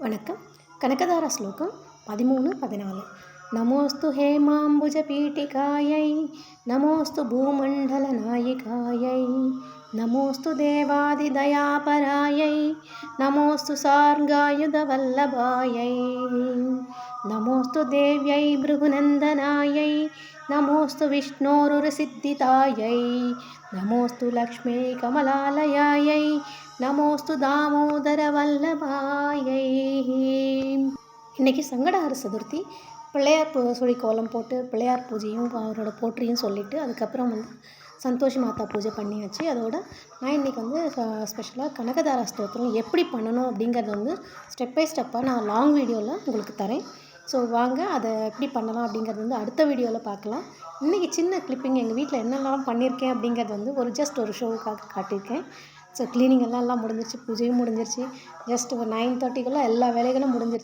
வணக்கம். కనకదార శ్లోకం పదిమూడు పదినాలుగు నమోస్తు హేమాంబుజ పీఠికాయై నమోస్తు భూమండల నాయికాయై నమోస్తు దేవాదిదయాపరాయై నమోస్తు సార్గాయుధవల్లభాయై నమోస్తు దేవ్యై భృగునందనాయై నమోస్తు విష్ణోరురసిద్ధితాయై నమోస్తు లక్ష్మీ కమలాలయాయై நமோஸ்து தாமோதர வல்லபாயை. இன்றைக்கி சங்கடஹர சதுர்த்தி. பிள்ளையார் பூ கோலம் போட்டு பிள்ளையார் பூஜையும் அவரோட போற்றியும் சொல்லிவிட்டு அதுக்கப்புறம் வந்து சந்தோஷி மாதா பூஜை பண்ணியாச்சு. அதோட நான் இன்றைக்கி வந்து ஸ்பெஷலாக கனகதாரா ஸ்தோத்திரம் எப்படி பண்ணணும் அப்படிங்கிறது வந்து ஸ்டெப் பை ஸ்டெப்பாக நான் லாங் வீடியோவில் உங்களுக்கு தரேன். ஸோ வாங்க அதை எப்படி பண்ணலாம் அப்படிங்கிறது வந்து அடுத்த வீடியோவில் பார்க்கலாம். இன்றைக்கி சின்ன கிளிப்பிங் எங்கள் வீட்டில் என்னெல்லாம் பண்ணியிருக்கேன் அப்படிங்கிறது வந்து ஒரு ஜஸ்ட் ஒரு ஷோவுக்காக காட்டியிருக்கேன். ஸோ க்ளீனிங் எல்லாம் எல்லாம் முடிஞ்சிருச்சு பூஜையும் முடிஞ்சிருச்சு. ஜஸ்ட் ஒரு நைன் தேர்ட்டிக்குள்ளே எல்லா வேலைகளும் முடிஞ்சிருச்சு.